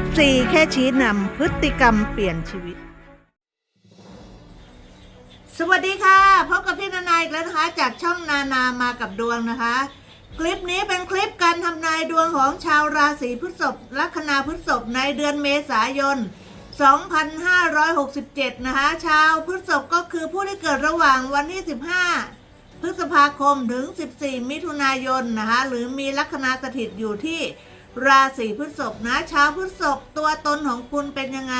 ยิปซีแค่ชี้นำพฤติกรรมเปลี่ยนชีวิต สวัสดีค่ะ พบกับพี่นานาอีกแล้วนะคะ จากช่องนานามากับดวงนะคะ คลิปนี้เป็นคลิปการทำนายดวงของชาวราศีพฤษภลัคนาพฤษภในเดือนเมษายน 2567 นะคะ ชาวพฤษภก็คือผู้ที่เกิดระหว่างวันที่ 15พฤษภาคมถึง 14 มิถุนายนนะคะ หรือมีลัคนาสถิตอยู่ที่ ราศีพฤษภนะชาวพฤษภตัวตนของคุณเป็นยังไง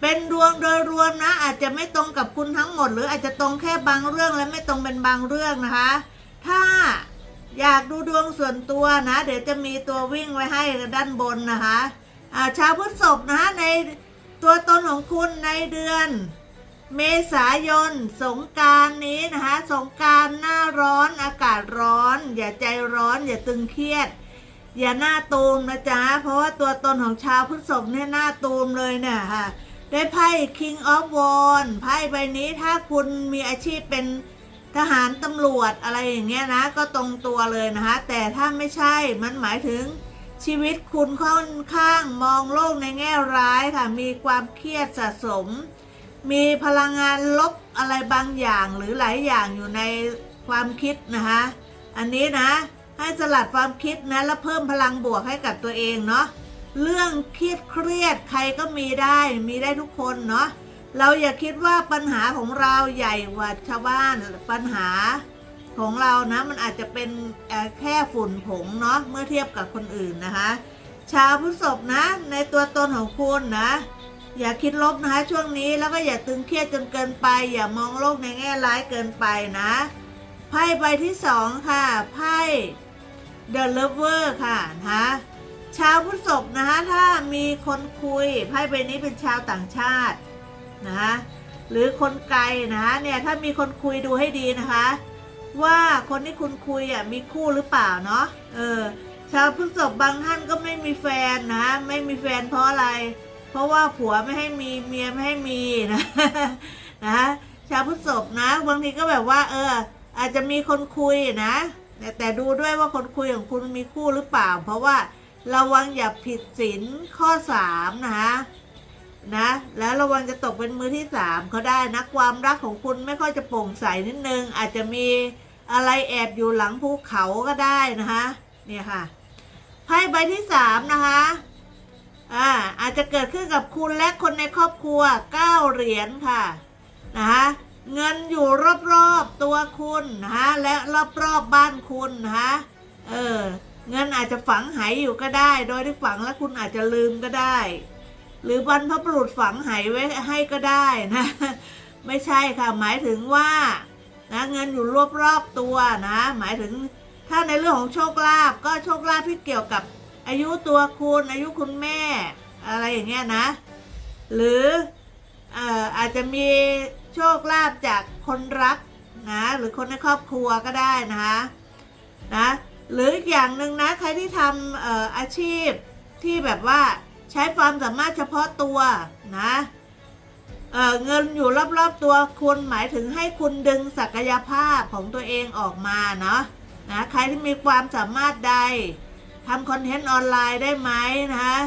เป็นดวงโดยรวมนะ อาจจะไม่ตรงกับคุณทั้งหมด หรืออาจจะตรงแค่บางเรื่องและไม่ตรงเป็นบางเรื่องนะคะ ถ้าอยากดูดวงส่วนตัวนะ เดี๋ยวจะมีตัววิ่งไว้ให้ด้านบนนะคะอาชาวพฤษภนะในตัวตนของคุณในเดือน เมษายน สงการนี้นะคะ สงการหน้าร้อนอากาศร้อน อย่าใจร้อน อย่าตึงเครียด อย่าหน้าตูมนะจ๊ะ เพราะว่าตัวตนของชาวพฤษภเนี่ยหน้าตูมเลยเนี่ยค่ะได้ไพ่ King of w a n d ไพ่ใบนี้ถ้าคุณมีอาชีพเป็นทหารตำรวจอะไรอย่างเงี้ยนะ ก็ตรงตัวเลยนะคะ แต่ถ้าไม่ใช่มันหมายถึงชีวิตคุณค่อนข้างมองโลกในแง่ร้ายค่ะ มีความเครียดสะสม มีพลังงานลบอะไรบางอย่างหรือหลายอย่างอยู่ในความคิดนะคะ อันนี้นะ ให้สลัดความคิดนะ แล้วเพิ่มพลังบวกให้กับตัวเองเนาะเรื่องเครียดเครียดใครก็มีได้มีได้ทุกคนเนาะเราอย่าคิดว่าปัญหาของเราใหญ่กว่าชาวบ้านปัญหาของเรานะมันอาจจะเป็นแค่ฝุ่นผงเนาะเมื่อเทียบกับคนอื่นนะคะ ชาวพฤษภนะ ในตัวตนของคุณนะ อย่าคิดลบนะคะช่วงนี้แล้วก็อย่าตึงเครียดจนเกินไป อย่ามองโลกในแง่ร้ายเกินไปนะไพ่ใบที่สองค่ะไพ่ The Lover ค่ะนะคะชาวพฤษภนะคะถ้ามีคนคุยไพ่ใบนี้เป็นชาวต่างชาตินะคะหรือคนไกลนะคะเนี่ยถ้ามีคนคุยดูให้ดีนะคะ ว่าคนที่คุณคุยอะมีคู่หรือเปล่าเนาะเออชาวพฤษภบางท่านก็ไม่มีแฟนนะไม่มีแฟนเพราะอะไร เพราะว่าผัวไม่ให้มีเมียไม่ให้มีนะนะชาวพฤษภนะบางทีก็แบบว่า เออ อาจจะมีคนคุยนะ แต่ดูด้วยว่าคนคุยของคุณมีคู่หรือเปล่า เพราะว่าระวังอย่าผิดศีลข้อสามนะคะนะแล้วระวังจะตกเป็นมือที่สามเขาได้นะความรักของคุณไม่ค่อยจะโปร่งใสนิดนึง อาจจะมีอะไรแอบอยู่หลังภูเขาก็ได้นะคะเนี่ยค่ะไพ่ใบที่สามนะคะอ่าอาจจะเกิดขึ้นกับคุณและคนในครอบครัวเก้าเหรียญค่ะนะคะ เงินอยู่รอบๆตัวคุณนะและรอบๆบ้านคุณนะเออเงินอาจจะฝังหายอยู่ก็ได้ โดยที่ฝังแล้วคุณอาจจะลืมก็ได้ หรือบรรพบุรุษฝังหายไว้ให้ก็ได้นะ ไม่ใช่ค่ะหมายถึงว่านะเงินอยู่รอบๆตัวนะ หมายถึงถ้าในเรื่องของโชคลาภก็โชคลาภที่เกี่ยวกับอายุตัวคุณอายุคุณแม่ อะไรอย่างเงี้ยนะ หรือเอออาจจะมี โชคลาภจากคนรักนะหรือคนในครอบครัวก็ได้นะคะนะหรืออีกอย่างหนึ่งนะใครที่ทำอออาชีพที่แบบว่าใช้ความสามารถเฉพาะตัวนะเเงินอยู่รอบๆตัวคุณหมายถึงให้คุณดึงศักยภาพของตัวเองออกมาเนาะนะใครที่มีความสามารถใดทำคอนเทนต์ออนไลน์ได้ไหมนะคะ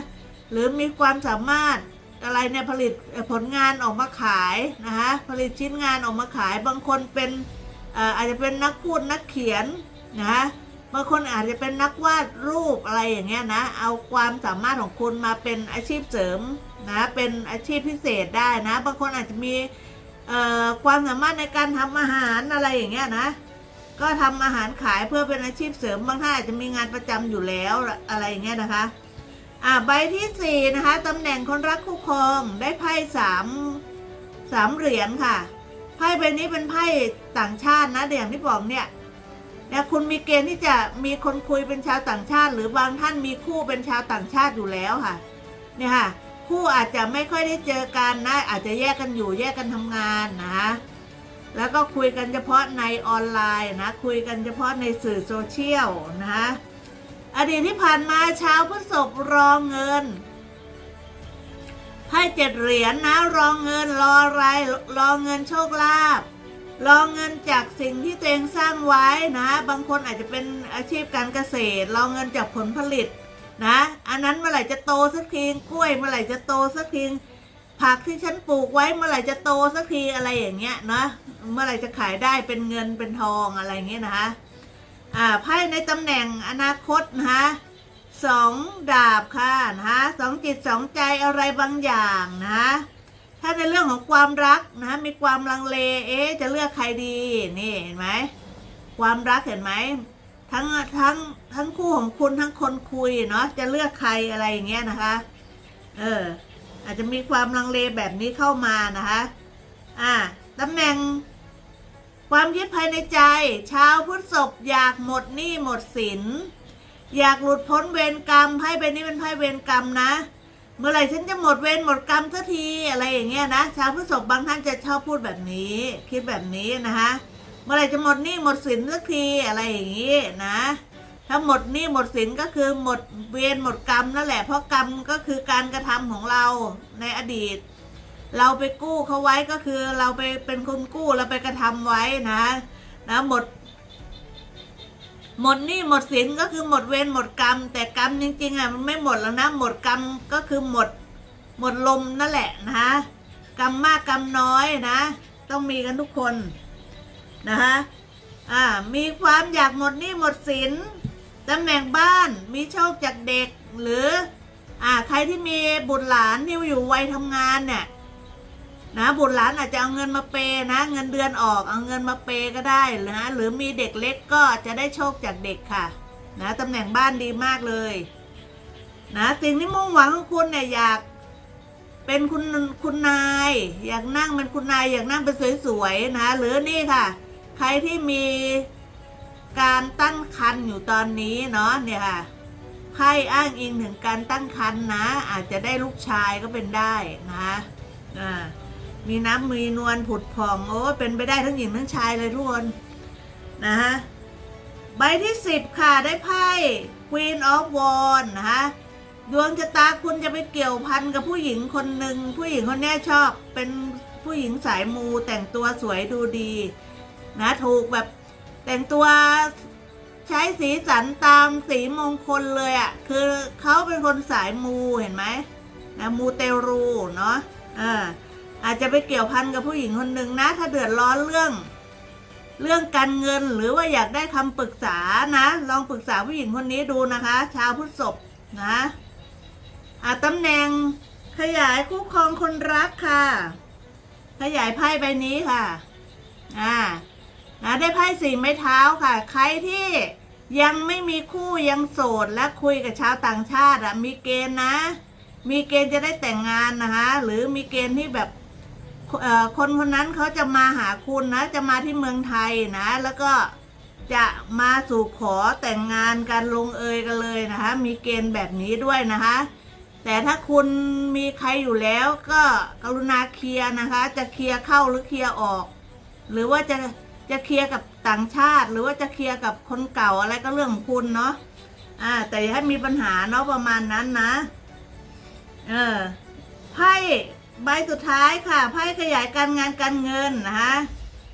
หรือมีความสามารถ อะไรเนี่ยผลิตผลงานออกมาขายนะคะผลิตชิ้นงานออกมาขาย บางคนเป็นอาจจะเป็นนักพูดนักเขียนนะคะบางคนอาจจะเป็นนักวาดรูปอะไรอย่างเงี้ยนะเอาความสามารถของคุณมาเป็นอาชีพเสริมนะเป็นอาชีพพิเศษได้นะ บางคนอาจจะมีความสามารถในการทำอาหารอะไรอย่างเงี้ยนะก็ทำอาหารขายเพื่อเป็นอาชีพเสริมบางท่านอาจจะมีงานประจำอยู่แล้วอะไรอย่างเงี้ยนะคะ อ่าใบที่สี่นะคะตำแหน่งคนรักคู่ครองได้ไพ่สามสามเหรียญค่ะ ไพ่ใบนี้เป็นไพ่ต่างชาตินะเดี๋ยวอย่างที่บอกเนี่ยเนี่ยคุณมีเกณฑ์ที่จะมีคนคุยเป็นชาวต่างชาติ หรือบางท่านมีคู่เป็นชาวต่างชาติอยู่แล้วค่ะ เนี่ยค่ะ คู่อาจจะไม่ค่อยได้เจอกันนะ อาจจะแยกกันอยู่แยกกันทำงานนะคะแล้วก็คุยกันเฉพาะในออนไลน์นะ คุยกันเฉพาะในสื่อโซเชียลนะคะ อดีตที่ผ่านมาชาวพฤษภรองเงินไพ่เจ็ดเหรียญนะรองเงินรออะไรรอเงินโชคลาภรอเงินจากสิ่งที่ตัวเองสร้างไว้นะ บางคนอาจจะเป็นอาชีพการเกษตรรอเงินจากผลผลิตนะ อันนั้นเมื่อไหร่จะโตสักทีกล้วยเมื่อไหร่จะโตสักทีผักที่ฉันปลูกไว้เมื่อไหร่จะโตสักทีอะไรอย่างเงี้ยนะเมื่อไหร่จะขายได้เป็นเงินเป็นทองอะไรเงี้ยนะคะ อ่าไพ่ในตำแหน่งอนาคตนะคะสองดาบค่ะนะคะสองจิตสองใจอะไรบางอย่างนะคะถ้าในเรื่องของความรักนะมีความลังเลเอ๊ะจะเลือกใครดีนี่เห็นไหมความรักเห็นไหมทั้งทั้งทั้งคู่ของคุณทั้งคนคุยเนาะจะเลือกใครอะไรอย่างเงี้ยนะคะ เออ อาจจะมีความลังเลแบบนี้เข้ามานะคะ อ่าตำแหน่ง ความคิดภายในใจ ชาวพุทธศพอยากหมดหนี้หมดสิน อยากหลุดพ้นเวรกรรมไพ่ใบนี้เป็นไพ่เวรกรรมนะ เมื่อไหร่ฉันจะหมดเวรหมดกรรมสักทีอะไรอย่างเงี้ยนะ ชาวพุทธศพบางท่านจะชอบพูดแบบนี้ คิดแบบนี้นะคะเมื่อไหร่จะหมดหนี้หมดสินสักทีอะไรอย่างนี้นะ ถ้าหมดหนี้หมดสินก็คือหมดเวรหมดกรรมนั่นแหละ เพราะกรรมก็คือการกระทำของเราในอดีต เราไปกู้เขาไว้ก็คือเราไปเป็นคนกู้เราไปกระทำไว้นะนะหมด หมดนี้หมดสินก็คือหมดเวรหมดกรรม แต่กรรมจริงๆอะมันไม่หมดแล้วนะหมดกรรมก็คือหมด หมดลมนั่นแหละนะคะกรรมมากกรรมน้อยนะ ต้องมีกันทุกคนนะคะอ่ามีความอยากหมดนี้หมดสินตำแหน่งบ้านมีโชคจากเด็กหรืออ่าใครที่มีบุตรหลานที่อยู่วัยทำงานเนี่ย นะบุตรหลานอาจจะเอาเงินมาเปย์นะ เงินเดือนออกเอาเงินมาเปย์ก็ได้นะหรือมีเด็กเล็กก็จะได้โชคจากเด็กค่ะ นะตำแหน่งบ้านดีมากเลย นะสิ่งที่มุ่งหวังของคุณเนี่ยอยากเป็นคุณคุณนาย อยากนั่งเป็นคุณนายอยากนั่งเป็นสวยๆนะหรือนี่ค่ะ ใครที่มีการตั้งครรภ์อยู่ตอนนี้เนาะเนี่ยค่ะไพ่อ้างอิงถึงการตั้งครรภ์นะ อาจจะได้ลูกชายก็เป็นได้นะอ่า มีน้ำมีนวลผุดผ่องโอ้เป็นไปได้ทั้งหญิงทั้งชายเลยทุกคนนะฮะใบที่สิบค่ะได้ไพ่ Queen of Wands นะคะดวงชะตาคุณจะไปเกี่ยวพันกับผู้หญิงคนหนึ่งผู้หญิงคนนี้ชอบเป็นผู้หญิงสายมูแต่งตัวสวยดูดี นะถูกแบบแต่งตัวใช้สีสันตามสีมงคลเลยอะ่ะ คือเขาเป็นคนสายมูเห็นไหมนะมูเตรูเนาะอ่า อาจจะไปเกี่ยวพันกับผู้หญิงคนหนึ่งนะ ถ้าเดือดร้อนเรื่อง เรื่องการเงินหรือว่าอยากได้คำปรึกษานะ ลองปรึกษาผู้หญิงคนนี้ดูนะคะ ชาวพุทธศพนะอาตำแหน่งขยายคู่ครองคนรักค่ะ ขยายไพ่ใบนี้ค่ะ อ่านะได้ไพ่สี่ไม้เท้าค่ะ ใครที่ยังไม่มีคู่ยังโสดและคุยกับชาวต่างชาติอะมีเกณฑ์นะ มีเกณฑ์จะได้แต่งงานนะคะ หรือมีเกณฑ์ที่แบบ คนคนนั้นเขาจะมาหาคุณนะ จะมาที่เมืองไทยนะ แล้วก็จะมาสู่ขอแต่งงานกันลงเอยกันเลยนะคะ มีเกณฑ์แบบนี้ด้วยนะคะ แต่ถ้าคุณมีใครอยู่แล้วก็กรุณาเคลียร์นะคะ จะเคลียร์เข้าหรือเคลียร์ออก หรือว่าจะจะเคลียร์กับต่างชาติ หรือว่าจะเคลียร์กับคนเก่าอะไรก็เรื่องของคุณเนาะอ่า แต่อย่าให้มีปัญหาเนาะประมาณนั้นนะ เออไพ่ ใบสุดท้ายค่ะไพ่ขยายการงานการเงินนะคะ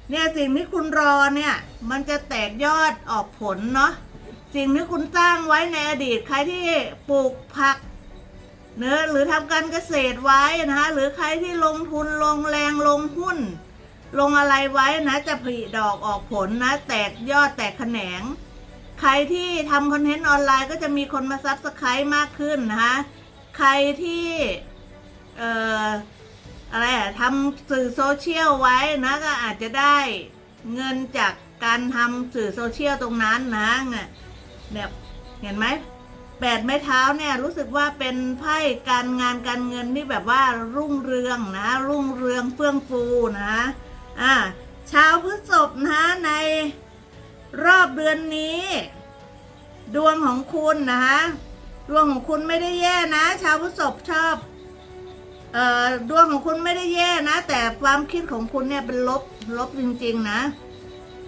เนี่ยสิ่งที่คุณรอเนี่ยมันจะแตกยอดออกผลเนาะสิ่งที่คุณสร้างไว้ในอดีตใครที่ปลูกผักเนื้อหรือทำการเกษตรไว้นะคะหรือใครที่ลงทุนลงแรงลงหุ้น ลงอะไรไว้นะจะผลิดอกออกผลนะ แตกยอดแตกแขนง ใครที่ทำคอนเทนต์ออนไลน์ก็จะมีคนมาซับสไครต์มากขึ้นนะคะใครที่ เอ่ออะไรอะทำสื่อโซเชียลไว้นะก็อาจจะได้เงินจากการทำสื่อโซเชียลตรงนั้นนะเนี่ยแบบเห็นไหมแปดไม้เท้าเนี่ยรู้สึกว่าเป็นไพ่การงานการเงินที่แบบว่ารุ่งเรืองนะ รุ่งเรืองเฟื่องฟูนะอ่าชาวพฤษภนะในรอบเดือนนี้ ดวงของคุณนะคะดวงของคุณไม่ได้แย่นะ ชาวพฤษภชอบ ดวงของคุณไม่ได้แย่นะ แต่ความคิดของคุณเนี่ยเป็นลบลบจริง ๆ นะ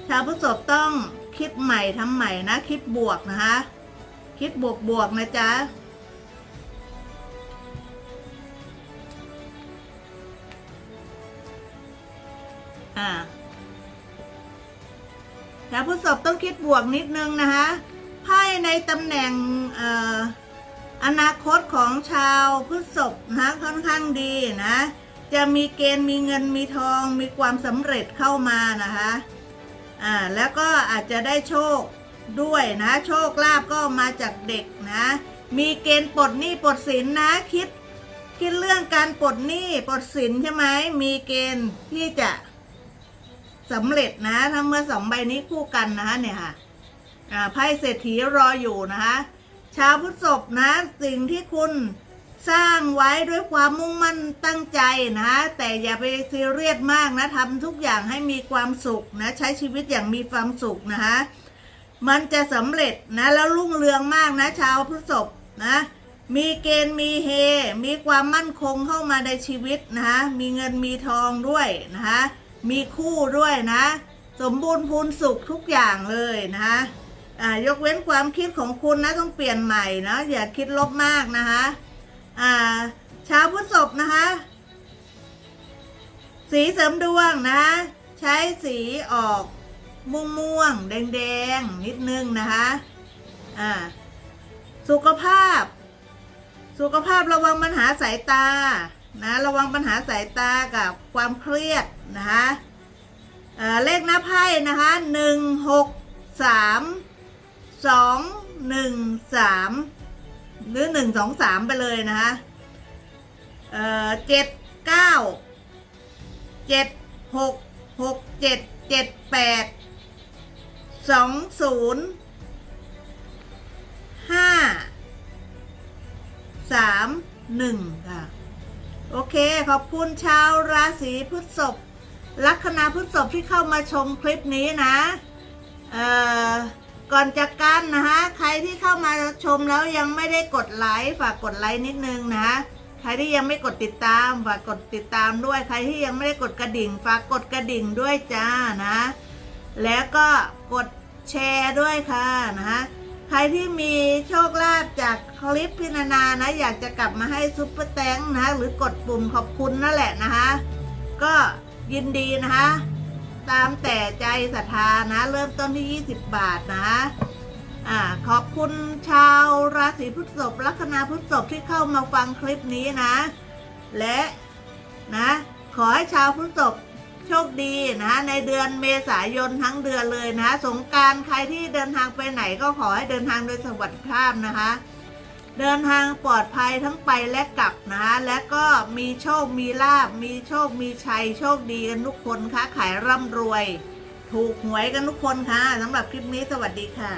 ชาวพฤษภต้องคิดใหม่ทำใหม่นะ คิดบวกนะคะ คิดบวกบวกนะจ๊ะอ่าชาวพฤษภต้องคิดบวกนิดนึงนะคะไพ่ในตำแหน่งเอ่อ อนาคตของชาวพฤษภนะค่อนข้างดีนะ จะมีเกณฑ์มีเงินมีทองมีความสำเร็จเข้ามานะคะอ่าแล้วก็อาจจะได้โชคด้วยนะ โชคลาภก็มาจากเด็กนะ มีเกณฑ์ปลดหนี้ปลดสินนะคิดคิดเรื่องการปลดหนี้ปลดสินใช่ไหมมีเกณฑ์ที่จะสำเร็จนะถ้าเมื่อสองใบนี้คู่กันนะคะเนี่ยค่ะอ่าไพ่เศรษฐีรออยู่นะคะ ชาวพฤษภนะ สิ่งที่คุณสร้างไว้ด้วยความมุ่งมั่นตั้งใจนะแต่อย่าไปซีเรียสมากนะทำทุกอย่างให้มีความสุขนะใช้ชีวิตอย่างมีความสุขนะคะมันจะสำเร็จนะแล้วรุ่งเรืองมากนะ ชาวพฤษภนะมีเกณฑ์มีเฮ มีความมั่นคงเข้ามาในชีวิตนะคะมีเงินมีทองด้วยนะคะมีคู่ด้วยนะ สมบูรณ์พูนสุขทุกอย่างเลยนะคะ อ่ายกเว้นความคิดของคุณนะต้องเปลี่ยนใหม่นะอย่าคิดลบมากนะคะอ่าชาวพฤษภนะคะ สีเสริมดวงนะ ใช้สีออกม่วงม่วงแดงแดงนิดนึงนะคะอ่าสุขภาพ สุขภาพระวังปัญหาสายตานะระวังปัญหาสายตากับความเครียดนะคะเเลขหน้าไพ่นะคะหนึ่งหกสาม สองหนึ่งสามหรือหนึ่งสองสามไปเลยนะคะเอ่อเจ็ดเก้าเจ็ดหกหกเจ็ดเจ็ดแปดสองศูนย์ห้าสามหนึ่งค่ะ โอเค ขอบคุณชาวราศีพฤษภลัคนาพฤษภที่เข้ามาชมคลิปนี้นะ เอ่อ ก่อนจากกันนะคะใครที่เข้ามาชมแล้วยังไม่ได้กดไลค์ฝากกดไลค์นิดนึงนะคะใครที่ยังไม่กดติดตามฝากกดติดตามด้วย ใครที่ยังไม่ได้กดกระดิ่ง ฝากกดกระดิ่งด้วยจ้านะแล้วก็กดแชร์ด้วยค่ะนะคะใครที่มีโชคลาภจากคลิปพินานานะ อยากจะกลับมาให้ซุปเปอร์แตงนะหรือกดปุ่มขอบคุณนั่นแหละนะคะก็ยินดีนะคะ ตามแต่ใจศรัทธานะ เริ่มต้นที่ 20 บาทนะอ่าขอบคุณชาวราศีพฤษภลัคนาพฤษภที่เข้ามาฟังคลิปนี้นะ และนะ ขอให้ชาวพฤษภโชคดีนะในเดือนเมษายนทั้งเดือนเลยนะ สงกรารใครที่เดินทางไปไหนก็ขอให้เดินทางโดยสวัสดิภาพนะคะ เดินทางปลอดภัยทั้งไปและกลับนะคะและก็มีโชคมีลาบ มีโชคมีชัย โชคดีกันทุกคนคะขายร่ำรวย ถูกหวยกันทุกคนค่ะสำหรับคลิปนี้สวัสดีค่ะ